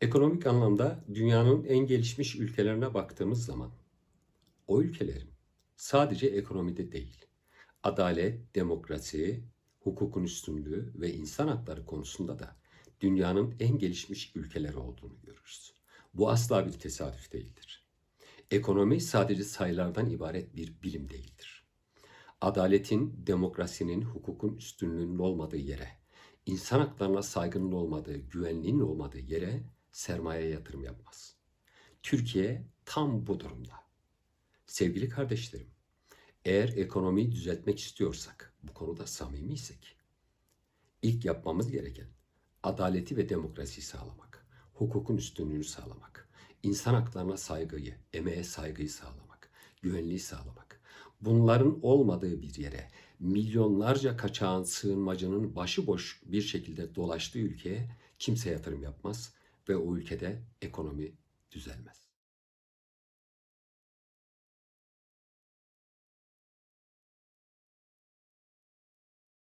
Ekonomik anlamda dünyanın en gelişmiş ülkelerine baktığımız zaman o ülkelerin sadece ekonomide değil, adalet, demokrasi, hukukun üstünlüğü ve insan hakları konusunda da dünyanın en gelişmiş ülkeleri olduğunu görürüz. Bu asla bir tesadüf değildir. Ekonomi sadece sayılardan ibaret bir bilim değildir. Adaletin, demokrasinin, hukukun üstünlüğünün olmadığı yere, insan haklarına saygının olmadığı, güvenliğin olmadığı yere sermaye yatırım yapmaz. Türkiye tam bu durumda. Sevgili kardeşlerim, eğer ekonomiyi düzeltmek istiyorsak, bu konuda samimiysek, ilk yapmamız gereken adaleti ve demokrasiyi sağlamak, hukukun üstünlüğünü sağlamak, insan haklarına saygıyı, emeğe saygıyı sağlamak, güvenliği sağlamak. Bunların olmadığı bir yere milyonlarca kaçağın sığınmacının başıboş bir şekilde dolaştığı ülkeye kimse yatırım yapmaz ve o ülkede ekonomi düzelmez.